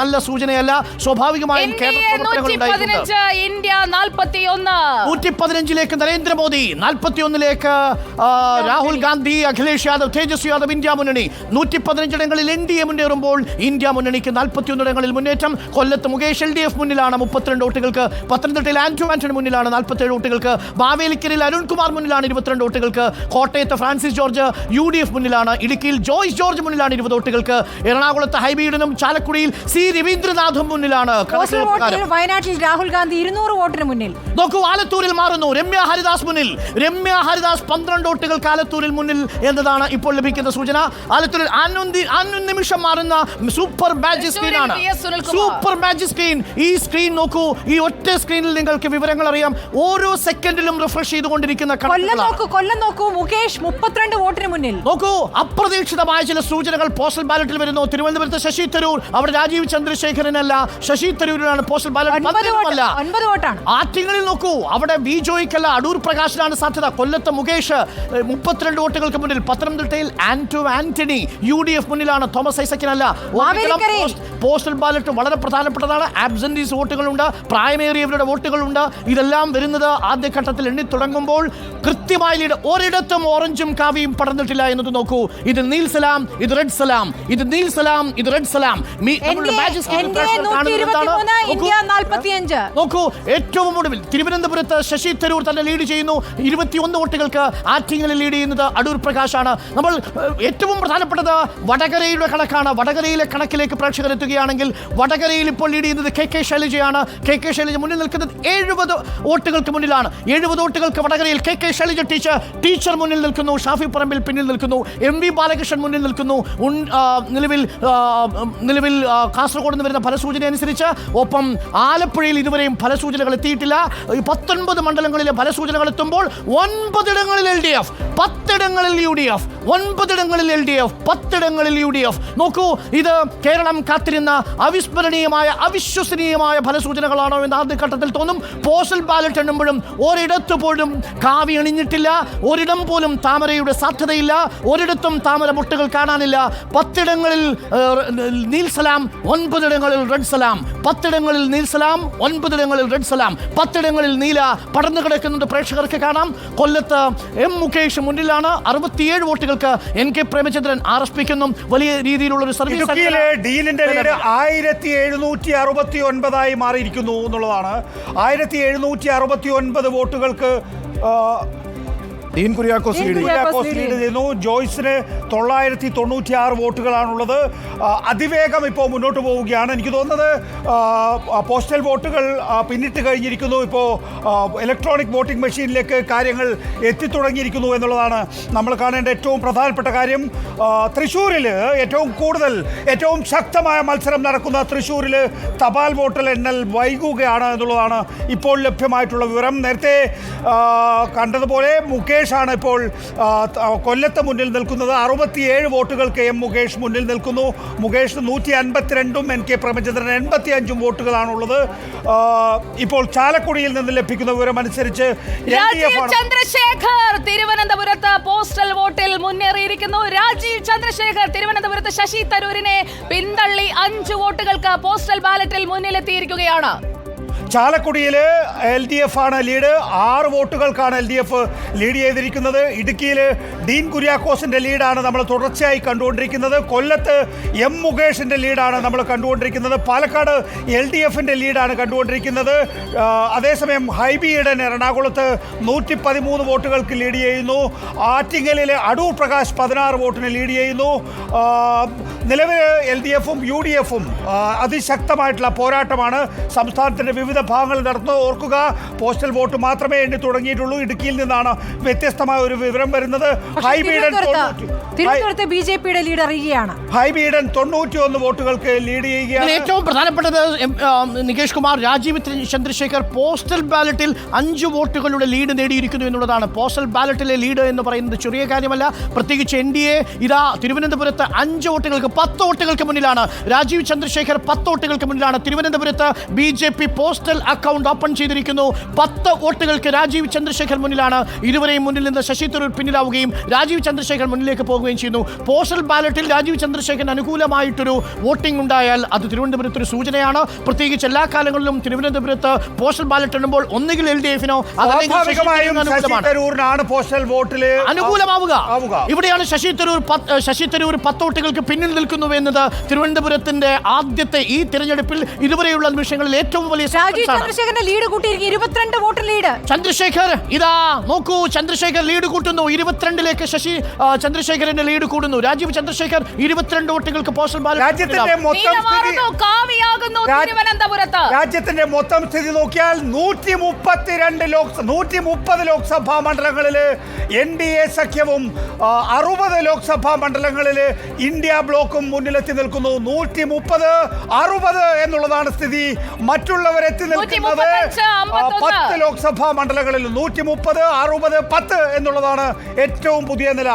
നല്ല സൂചനയല്ല. സ്വാഭാവികമായും ഇന്ത്യ നൂറ്റി പതിനഞ്ചിലേക്ക് നരേന്ദ്രമോദി നാൽപ്പത്തി ഒന്നിലേക്ക് രാഹുൽ ഗാന്ധി. അഖിലേഷ് യാദവ് തേജസ്വി യാദവ് ഇന്ത്യ മുന്നണി. നൂറ്റി പതിനഞ്ചിടങ്ങളിൽ എൻ ഡി എ മുന്നേറുമ്പോൾ ഇന്ത്യ മുന്നണിക്ക് നാൽപ്പത്തി ഒന്നിടങ്ങളിൽ മുന്നേറ്റം. കൊല്ലത്ത് മുകേഷ് എൽ ഡി എഫ് മുന്നിലാണ് മുപ്പത്തിരണ്ട് വോട്ടുകൾക്ക്. പത്തനംതിട്ടയിൽ ആന്റോ ആന്റണി മുന്നിലാണ് നാൽപ്പത്തേഴ് വോട്ടുകൾക്ക്. മാവേലിക്കരയിൽ അരുൺകുമാർ മുന്നിലാണ് ഇരുപത്തിരണ്ട് വോട്ടുകൾക്ക്. കോട്ടയത്ത് Francis George U D F മുന്നിലാണ്. ഇടുക്കിയിൽ ജോയ്സ് ജോർജ് മുന്നിലാണ് ഇരുപത് വോട്ടുകൾക്ക്. എറണാകുളത്ത് ഹൈബീഡിനും ചാലക്കുടിയിൽ സി രവീന്ദ്രനാഥും മുന്നിലാണ് പോസ്റ്റൽ വോട്ടിൽ. വയനാട്ടിൽ രാഹുൽ ഗാന്ധി ഇരുന്നൂറ് വോട്ടിന് മുന്നിൽ. നോക്കൂ ആലത്തൂരിൽ മാറുന്നു. രമ്യ ഹരിദാസ് മുന്നിൽ. രമ്യ ഹരിദാസ് പന്ത്രണ്ട് വോട്ടുകൾക്ക് ആലത്തൂരിൽ മുന്നിൽ എന്നതാണ് ഇപ്പോൾ ലഭിക്കുന്ന സൂചന. ആലത്തൂരിൽ ആനു നിമിഷം മാറുന്ന സൂപ്പർ മാജിക് സ്ക്രീൻ ആണ്. Super magic screen. ഈ സ്ക്രീൻ നോക്കൂ. ഈ ഒറ്റ സ്ക്രീനിൽ നിങ്ങൾക്ക് വിവരങ്ങൾ അറിയാം. ഓരോ സെക്കൻഡിലും റിഫ്രഷ് ചെയ്തുകൊണ്ടിരിക്കുന്ന കൊല്ലം നോക്കൂ കൊല്ലം നോക്കൂ. മുകേഷ് മുപ്പത്തിരണ്ട് വോട്ടിന് മുന്നിൽ. നോക്കൂ അപ്രതീക്ഷിതമായ ചില സൂചനകൾ പോസ്റ്റൽ ബാലറ്റിൽ വരുന്നു. തിരുവനന്തപുരത്ത് ശശി തരൂർ അവിടെ രാജീവ് ചന്ദ്രശേഖരനല്ല ശശി തരൂരിനാണ് പോസ്റ്റൽ ബാലറ്റ് ഒൻപത് വോട്ടാണ്. ആറ്റിങ്ങളിൽ നോക്കൂ അവിടെ ബിജോയ്ക്കല്ല അടൂർ പ്രകാശിനാണ് സാധ്യത. കൊല്ലത്ത് മുകേഷ് മുപ്പത്തിരണ്ട് വോട്ടുകൾക്ക് മുന്നിൽ. പത്തനംതിട്ടയിൽ Anto Antony U D F മുന്നിലാണ്. തോമസ് ഐസക്കിനല്ല. പോസ്റ്റൽ ബാലറ്റ് വളരെ പ്രധാനപ്പെട്ടതാണ്. ആബ്സെന്റീസ് വോട്ടുകളുണ്ട് പ്രായമേറിയവരുടെ വോട്ടുകളുണ്ട്. ഇതെല്ലാം വരുന്നത് ആദ്യഘട്ടത്തിൽ എണ്ണി തുടങ്ങുമ്പോൾ കൃത്യമായി ലീഡ് ഒരിടത്തും ഓറഞ്ചും കാവിയും പടർന്നിട്ടില്ല എന്നത് നോക്കൂ. ഇത് നീൽ സലാം ഇത് റെഡ് സലാം ഇത് നീൽ സലാം ഇത് റെഡ് സലാം. നോക്കൂ. ഏറ്റവും ഒടുവിൽ തിരുവനന്തപുരത്ത് ശശി തരൂർ തന്നെ ലീഡ് ചെയ്യുന്നു. ഇരുപത്തിയൊന്ന് വോട്ടുകൾക്ക് ആറ്റിങ്ങലിൽ ലീഡ് ചെയ്യുന്നത് അടൂർ പ്രകാശാണ്. നമ്മൾ ഏറ്റവും പ്രധാനപ്പെട്ടത് വടകരയുടെ കണക്കാണ്. വടകരയിലെ കണക്കിലേക്ക് പ്രേക്ഷകർ എത്തുകയാണെങ്കിൽ വടകരയിൽ ഇപ്പോൾ ലീഡ് ചെയ്യുന്നത് കെ കെ ശൈലജയാണ്. കെ കെ ശൈലജ മുന്നിൽ നിൽക്കുന്നത് എഴുപത് വോട്ടുകൾക്ക് മുന്നിലാണ്. എഴുപത് വോട്ടുകൾക്ക് വടകരയിൽ K K Shailaja teacher teacher മുന്നിൽ നിൽക്കുന്നു. ഷാഫി പറമ്പിൽ പിന്നിൽ നിൽക്കുന്നു. എം വി ബാലകൃഷ്ണൻ മുന്നിൽ നിൽക്കുന്നു. നിലവിൽ നിലവിൽ കാസർഗോഡ് നിന്ന് വരുന്ന ഫലസൂചന അനുസരിച്ച് ഒപ്പം ആലപ്പുഴയിൽ ഇതുവരെയും ഫലസൂചനകൾ എത്തിയിട്ടില്ല. ഈ പത്തൊൻപത് മണ്ഡലങ്ങളിലെ ഫലസൂചനകൾ എത്തുമ്പോൾ ഒൻപതിടങ്ങളിൽ എൽ ഡി എഫ് പത്തിടങ്ങളിൽ യു ഡി എഫ് ഒൻപതിടങ്ങളിൽ എൽ ഡി എഫ് പത്തിടങ്ങളിൽ യു ഡി എഫ് നോക്കൂ ഇത് കേരളം കാത്തിരുന്ന അവിസ്മരണീയമായ അവിശ്വസനീയമായ ഫലസൂചനകളാണോ എന്ന് ആദ്യഘട്ടത്തിൽ തോന്നും. പോസ്റ്റൽ ബാലറ്റ് എണ്ണുമ്പോഴും ഒരിടത്ത് പോലും കാവി അണിഞ്ഞിട്ടില്ല. ഒരിടം പോലും താമരയുടെ സാധ്യതയില്ല. ഒരിടത്തും താമര മുട്ടുകൾ കാണാനില്ല. പത്തിടങ്ങളിൽ നീൽസലാം നീൽ സലാം ഒൻപതിടങ്ങളിൽ റെഡ് സലാം. പത്തിടങ്ങളിൽ നീൽസലാം ഒൻപതിടങ്ങളിൽ റെഡ് സലാം. പത്തിടങ്ങളിൽ നീല പടർന്നു കിടക്കുന്നത് പ്രേക്ഷകർക്ക് കാണാം. കൊല്ലത്ത് എം മുകേഷ് മുന്നിലാണ്. അറുപത്തിയേഴ് വോട്ടുകൾക്ക് N K Premachandran R S പിക്കൊന്നും വലിയ രീതിയിലുള്ള ഒരു സർവീസ് ഡീലിന്റെ പേര് ആയിരത്തി എഴുന്നൂറ്റി അറുപത്തി ഒൻപതായി മാറിയിരിക്കുന്നു എന്നുള്ളതാണ്. ആയിരത്തി എഴുന്നൂറ്റി അറുപത്തി ഒൻപത് വോട്ടുകൾക്ക് ഡീൻ കുര്യാക്കോസ് ലീഡ് ചെയ്യും. കുര്യാക്കോസ് ലീഡ് ചെയ്യുന്നു. ജോയ്സിന് തൊള്ളായിരത്തി തൊണ്ണൂറ്റി ആറ് വോട്ടുകളാണുള്ളത്. ആ, അതിവേഗം ഇപ്പോൾ മുന്നോട്ട് പോവുകയാണ്. എനിക്ക് തോന്നുന്നത് ആ, ആ, പോസ്റ്റൽ വോട്ടുകൾ ആ, പിന്നിട്ട് കഴിഞ്ഞിരിക്കുന്നു. ഇപ്പോൾ ആ, ഇലക്ട്രോണിക് വോട്ടിംഗ് മെഷീനിലേക്ക് കാര്യങ്ങൾ എത്തിത്തുടങ്ങിയിരിക്കുന്നു എന്നുള്ളതാണ് നമ്മൾ കാണേണ്ട ഏറ്റവും പ്രധാനപ്പെട്ട കാര്യം. ആ, തൃശ്ശൂരിൽ ഏറ്റവും കൂടുതൽ ഏറ്റവും ശക്തമായ മത്സരം നടക്കുന്ന തൃശ്ശൂരിൽ തപാൽ വോട്ടൽ എണ്ണൽ വൈകുകയാണ് എന്നുള്ളതാണ് ഇപ്പോൾ ലഭ്യമായിട്ടുള്ള വിവരം. നേരത്തെ കണ്ടതുപോലെ കണ്ടതുപോലെ മുകേഷാണ് ഇപ്പോൾ കൊല്ലത്ത് മുന്നിൽ നിൽക്കുന്നത്. അറുപത്തിയേഴ് വോട്ടുകൾ കെ എം മുകേഷ് മുന്നിൽ നിൽക്കുന്നു. മുകേഷ് നൂറ്റി അൻപത്തിരണ്ടും എൻ കെ പ്രേമചന്ദ്രൻ എൺപത്തി അഞ്ചും വോട്ടുകളാണുള്ളത് ഇപ്പോൾ ചാലക്കുടിയിൽ നിന്ന് ലഭിക്കുന്ന വിവരം അനുസരിച്ച് ചന്ദ്രശേഖർ തിരുവനന്തപുരത്ത് പോസ്റ്റൽ വോട്ടിൽ മുന്നേറിയിരിക്കുന്നു. രാജീവ് ചന്ദ്രശേഖർ തിരുവനന്തപുരത്ത് ശശി തരൂരിനെ പിന്തള്ളി അഞ്ച് വോട്ടുകൾക്ക് പോസ്റ്റൽ ബാലറ്റിൽ മുന്നിലെത്തിയിരിക്കുകയാണ്. ചാലക്കുടിയിൽ എൽ ഡി എഫ് ആണ് ലീഡ്. ആറ് വോട്ടുകൾക്കാണ് എൽ ഡി എഫ് ലീഡ് ചെയ്തിരിക്കുന്നത്. ഇടുക്കിയിൽ ഡീൻ കുര്യാക്കോസിന്റെ ലീഡാണ് നമ്മൾ തുടർച്ചയായി കണ്ടുകൊണ്ടിരിക്കുന്നത്. കൊല്ലത്ത് എം മുകേഷിന്റെ ലീഡാണ് നമ്മൾ കണ്ടുകൊണ്ടിരിക്കുന്നത്. പാലക്കാട് എൽ ഡി എഫിന്റെ ലീഡാണ് കണ്ടുകൊണ്ടിരിക്കുന്നത്. അതേസമയം ഹൈബി ഈഡൻ എറണാകുളത്ത് നൂറ്റി പതിമൂന്ന് വോട്ടുകൾക്ക് ലീഡ് ചെയ്യുന്നു. ആറ്റിങ്ങലിലെ അടൂർ പ്രകാശ് പതിനാറ് വോട്ടിന് ലീഡ് ചെയ്യുന്നു. നിലവിൽ എൽ ഡി എഫും യു ഡി എഫും അതിശക്തമായിട്ടുള്ള പോരാട്ടമാണ് സംസ്ഥാനത്തിന്റെ വിവിധ ഭാഗങ്ങളിൽ നടന്നു. ഓർക്കുക പോസ്റ്റൽ വോട്ട് മാത്രമേ എണ്ണി തുടങ്ങിയിട്ടുള്ളൂ. ഇടുക്കിയിൽ നിന്നാണ് വ്യത്യസ്തമായ ഒരു വിവരം വരുന്നത്. ഹൈബീഡൻ തിരുവനന്തപുരത്ത് ബി ജെ പിയുടെ ലീഡ് അറിയുകയാണ്. ഹൈബീഡൻ തൊണ്ണൂറ്റി ഒന്ന് വോട്ടുകൾക്ക് ലീഡ് ചെയ്യുകയാണ്. ഏറ്റവും പ്രധാനപ്പെട്ടത് നികേഷ് കുമാർ രാജീവ് ചന്ദ്രശേഖർ പോസ്റ്റൽ ബാലറ്റിൽ അഞ്ച് വോട്ടുകളുടെ ലീഡ് നേടിയിരിക്കുന്നു എന്നുള്ളതാണ്. പോസ്റ്റൽ ബാലറ്റിലെ ലീഡ് എന്ന് പറയുന്നത് ചെറിയ കാര്യമല്ല. പ്രത്യേകിച്ച് എൻ ഡി എ ഇതാ തിരുവനന്തപുരത്ത് അഞ്ച് വോട്ടുകൾക്ക് പത്ത് വോട്ടുകൾക്ക് മുന്നിലാണ്. രാജീവ് ചന്ദ്രശേഖർ പത്ത് വോട്ടുകൾക്ക് മുന്നിലാണ്. തിരുവനന്തപുരത്ത് B J P postal postal account open ചെയ്തിരിക്കുന്നു. പത്ത് വോട്ടുകൾക്ക് രാജീവ് ചന്ദ്രശേഖർ മുന്നിലാണ്. ഇരുവരെയും മുന്നിൽ നിന്ന് ശശി തരൂർ പിന്നിലാവുകയും രാജീവ് ചന്ദ്രശേഖർ മുന്നിലേക്ക് പോകുകയും ചെയ്യുന്നു. പോസ്റ്റൽ ബാലറ്റിൽ രാജീവ് ചന്ദ്രശേഖർ അനുകൂലമായിട്ടൊരു വോട്ടിംഗ് ഉണ്ടായാൽ അത് തിരുവനന്തപുരത്ത് ഒരു സൂചനയാണ്. പ്രത്യേകിച്ച് എല്ലാ കാലങ്ങളിലും തിരുവനന്തപുരത്ത് പോസ്റ്റൽ ബാലറ്റ് ഇടുമ്പോൾ ഒന്നുകിൽ എൽ ഡി എഫിനോ തരൂരിനാണ് പോസ്റ്റൽ വോട്ടിൽ അനുകൂലമാവുക. ഇവിടെയാണ് ശശി തരൂർ പത്ത്- ശശി തരൂർ പത്ത് വോട്ടുകൾക്ക് പിന്നിൽ നിൽക്കുന്നു എന്നത് തിരുവനന്തപുരത്തിന്റെ ആദ്യത്തെ ഈ തിരഞ്ഞെടുപ്പിൽ ഇതുവരെയുള്ള നിമിഷങ്ങളിൽ ഏറ്റവും വലിയ. ചന്ദ്രശേഖരന്റെ ലീഡ് കൂട്ടിയിരിക്കും ഇരുപത്തിരണ്ട് വോട്ട് ലീഡ് ചന്ദ്രശേഖർ ഇതാ നോക്കൂ ചന്ദ്രശേഖർ ലീഡ് കൂട്ടുന്നു. ഇരുപത്തിരണ്ടിലേക്ക് ശശി ചന്ദ്രശേഖരന്റെ ലീഡ് കൂടുന്നു. രാജീവ് ചന്ദ്രശേഖർ ഇരുപത്തിരണ്ട് വോട്ടുകൾക്ക് പോസ്റ്റൽ രാജ്യത്തിന്റെ മൊത്തം സ്ഥിതി നീലമാറുന്നു കാവിയാകുന്നു രാ- തിരുവനന്തപുരത്ത്. രാജ്യത്തിന്റെ മൊത്തം സ്ഥിതി നോക്കിയാൽ നൂറ്റി മുപ്പത്തിരണ്ട് ലോക് നൂറ്റി മുപ്പത് ലോക്സഭാ മണ്ഡലങ്ങളിൽ എൻ ഡി എ സഖ്യവും അറുപത് ലോക്സഭാ മണ്ഡലങ്ങളിൽ ഇന്ത്യ ബ്ലോക്കും മുന്നിലെത്തി നിൽക്കുന്നു. നൂറ്റി മുപ്പത് അറുപത് എന്നുള്ളതാണ് സ്ഥിതി. മറ്റുള്ളവരെത്തി നിൽക്കുന്നത് 135, ആ, 51. പത്ത് ലോക്സഭാ മണ്ഡലങ്ങളിൽ നൂറ്റി മുപ്പത് അറുപത് പത്ത് എന്നുള്ളതാണ് ഏറ്റവും പുതിയ നില